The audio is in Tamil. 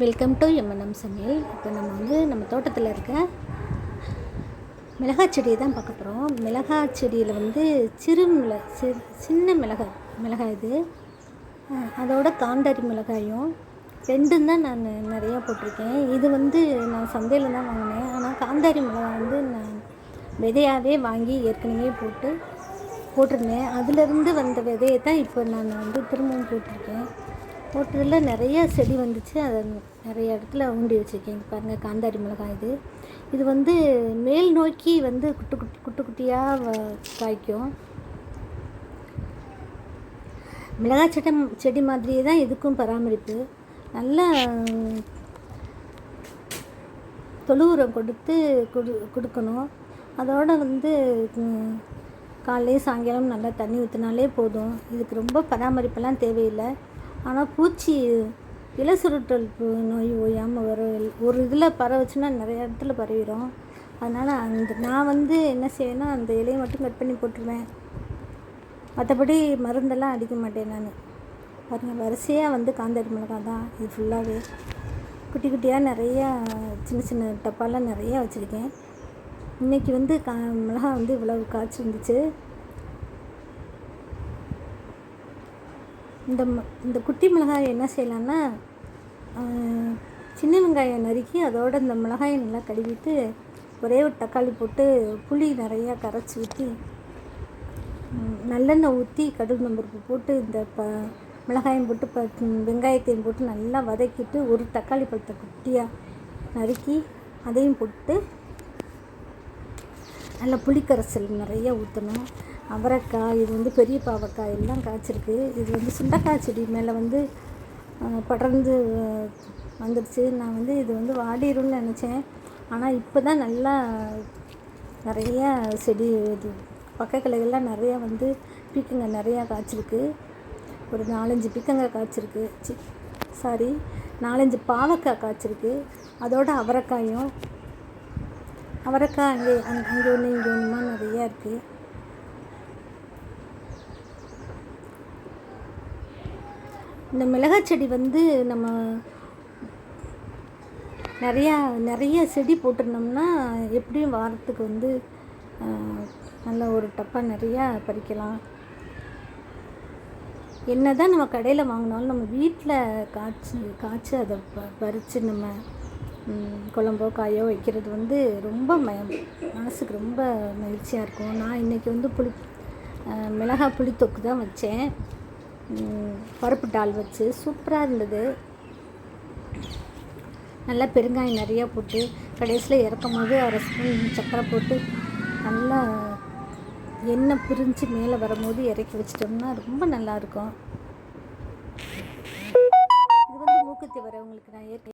வெல்கம் டு எம்என்எம் சமையல் இப்போ நம்ம வந்து நம்ம தோட்டத்தில் இருக்க மிளகாய் செடியை தான் பார்க்க போகிறோம் மிளகாய் செடியில் வந்து சிறு மிள சிறு சின்ன மிளகாய் மிளகாய் இது. அதோட காந்தாரி மிளகாயும் ரெண்டும் தான் நான் நிறையா போட்டிருக்கேன். இது வந்து நான் சந்தையில் தான் வாங்கினேன். ஆனால் காந்தாரி மிளகாய் வந்து நான் விதையாகவே வாங்கி ஏற்கனவே போட்டு போட்டிருந்தேன். அதுலேருந்து வந்த விதையை தான் இப்போ நான் வந்து திரும்பவும் போட்டிருக்கேன். தோட்டத்தில் நிறைய செடி வந்துச்சு. அதை நிறைய இடத்துல ஊண்டி வச்சுருக்கேன். பாருங்கள் காந்தாரி மிளகாய் இது. இது வந்து மேல் நோக்கி வந்து குட்டு குட்டி குட்டு குட்டியாக வ- காய்க்கும். மிளகாய் செடி செடி மாதிரியே தான் இதுக்கும் பராமரிப்பு. நல்லா தொழு உரம் கொடுத்து கொடு கொடுக்கணும். அதோட வந்து ம், காலையிலையும் சாயங்காலம் நல்லா தண்ணி ஊற்றினாலே போதும். இதுக்கு ரொம்ப பராமரிப்பெல்லாம் தேவையில்லை. ஆனால் பூச்சி இலை சுருட்டல் நோய் ஓயாமல் வரும். ஒரு இதில் பரவச்சுன்னா நிறைய இடத்துல பரவிடும் அதனால் அந்த நான் வந்து என்ன செய்வேன்னா அந்த இலையை மட்டும் கட் பண்ணி போட்டுருவேன். மற்றபடி மருந்தெல்லாம் அடிக்க மாட்டேன் நான். பாருங்கள் வரிசையாக வந்து காந்தாரி மிளகாய் தான். இது ஃபுல்லாகவே குட்டி குட்டியாக நிறையா சின்ன சின்ன டப்பாலாம் நிறையா வச்சுருக்கேன். இன்றைக்கி வந்து கா மிளகா வந்து இவ்வளவு காய்ச்சி இருந்துச்சு இந்த ம- இந்த குட்டி மிளகாயை என்ன செய்யலான்னா சின்ன வெங்காயம் நறுக்கி அதோட இந்த மிளகாயை நல்லா கழுவிட்டு ஒரே ஒரு தக்காளி போட்டு புளி நிறையா கரைச்சி ஊற்றி நல்லெண்ணெய் ஊற்றி கடுகு நம்பருப்பு போட்டு இந்த ப மிளகாயம் போட்டு ப வெங்காயத்தையும் போட்டு நல்லா வதக்கிட்டு ஒரு தக்காளி பழத்தை குட்டியாக நறுக்கி அதையும் போட்டு நல்லா புளிக்கரைசல் நிறைய ஊற்றணும் அவரைக்காய் இது வந்து பெரிய பாவக்காய் எல்லாம் காய்ச்சிருக்கு. இது வந்து சுண்டக்காய் செடி மேலே வந்து படர்ந்து வந்துடுச்சு நான் வந்து இது வந்து வாடிடும்னு நினச்சேன். ஆனால் இப்போ தான் நல்லா நிறைய செடி இது பக்கக்கிளைகள்லாம் நிறையா வந்து பீக்கங்க நிறையா காய்ச்சிருக்கு. ஒரு நாலஞ்சு பீக்கங்க காய்ச்சிருக்கு. சி சாரி நாலஞ்சு பாவக்காய் காய்ச்சிருக்கு. அதோட அவரைக்காயும் அவரைக்காய் அங்கே அங்கே அங்கே ஒன்று இங்கே ஒன்றுமா நிறையா இருக்குது இந்த மிளகாய் செடி வந்து நம்ம நிறையா நிறைய செடி போட்டிருந்தோம்னா எப்படியும் வாரத்துக்கு வந்து நல்ல ஒரு டப்பா நிறையா பறிக்கலாம். என்ன தான் நம்ம கடையில் வாங்கினாலும் நம்ம வீட்டில் காய்ச்சி காய்ச்சி அதை ப பறித்து நம்ம குழம்போ காயோ வைக்கிறது வந்து ரொம்ப ம மனசுக்கு ரொம்ப மகிழ்ச்சியாக இருக்கும். நான் இன்றைக்கி வந்து புளி ஆஹ், மிளகாய் புளித்தொக்கு தான் வச்சேன். பருப்பு டால் வச்சு சூப்பராக இருந்தது. நல்லா பெருங்காயம் நிறையா போட்டு கடைசியில் இறக்கும் போது அரை ஸ்பூன் சர்க்கரை போட்டு நல்லா எண்ணெய் பிரிஞ்சு மேலே வரும்போது இறக்கி வச்சிட்டோம்னா ரொம்ப நல்லாயிருக்கும் இது வந்து மூக்குத்தி வரவங்களுக்கு நான் ஏற்கனவே